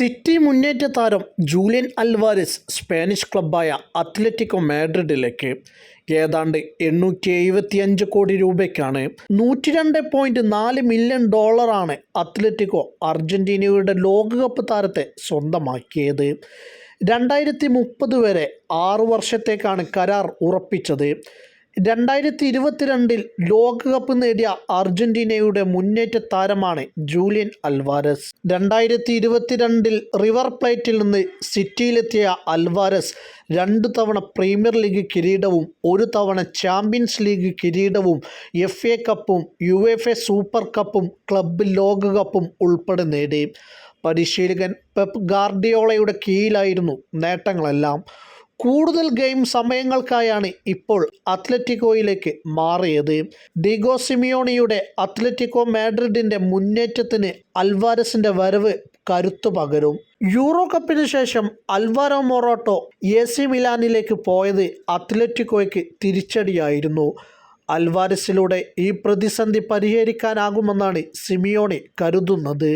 City മുന്നേറ്റ താരം Julian Alvarez Spanish ക്ലബ്ബായ അത്ലറ്റിക്കോ മാഡ്രിഡിലേക്ക് ഏതാണ്ട് എണ്ണൂറ്റി എഴുപത്തിയഞ്ച് കോടി രൂപയ്ക്കാണ് നൂറ്റി രണ്ട് പോയിന്റ് നാല് മില്യൺ ഡോളറാണ് അത്ലറ്റിക്കോ അർജന്റീനയുടെ ലോകകപ്പ് താരത്തെ സ്വന്തമാക്കിയത്. രണ്ടായിരത്തി മുപ്പത് വരെ ആറു വർഷത്തേക്കാണ് കരാർ ഉറപ്പിച്ചത്. രണ്ടായിരത്തി ഇരുപത്തിരണ്ടിൽ ലോകകപ്പ് നേടിയ അർജന്റീനയുടെ മുന്നേറ്റ താരമാണ് ജൂലിയൻ അൽവാരസ്. രണ്ടായിരത്തി ഇരുപത്തിരണ്ടിൽ റിവർ പ്ലേറ്റിൽ നിന്ന് സിറ്റിയിലെത്തിയ അൽവാരസ് രണ്ട് തവണ പ്രീമിയർ ലീഗ് കിരീടവും ഒരു തവണ ചാമ്പ്യൻസ് ലീഗ് കിരീടവും എഫ് എ കപ്പും യു എഫ് എ സൂപ്പർ കപ്പും ക്ലബ്ബ് ലോകകപ്പും ഉൾപ്പെടെ നേടി. പരിശീലകൻ പെപ് ഗാർഡിയോളയുടെ കീഴിലായിരുന്നു നേട്ടങ്ങളെല്ലാം. കൂടുതൽ ഗെയിം സമയങ്ങൾക്കായാണ് ഇപ്പോൾ അത്ലറ്റിക്കോയിലേക്ക് മാറിയത്. ഡിഗോ സിമിയോണിയുടെ അത്ലറ്റിക്കോ മാഡ്രിഡിന്റെ മുന്നേറ്റത്തിന് അൽവാരസിന്റെ വരവ് കരുത്തു പകരും. യൂറോ കപ്പിന് ശേഷം അൽവാരോ മൊറോട്ടോ എ സി മിലാനിലേക്ക് പോയത് അത്ലറ്റിക്കോയ്ക്ക് തിരിച്ചടിയായിരുന്നു. അൽവാരസിലൂടെ ഈ പ്രതിസന്ധി പരിഹരിക്കാനാകുമെന്നാണ് സിമിയോണി കരുതുന്നത്.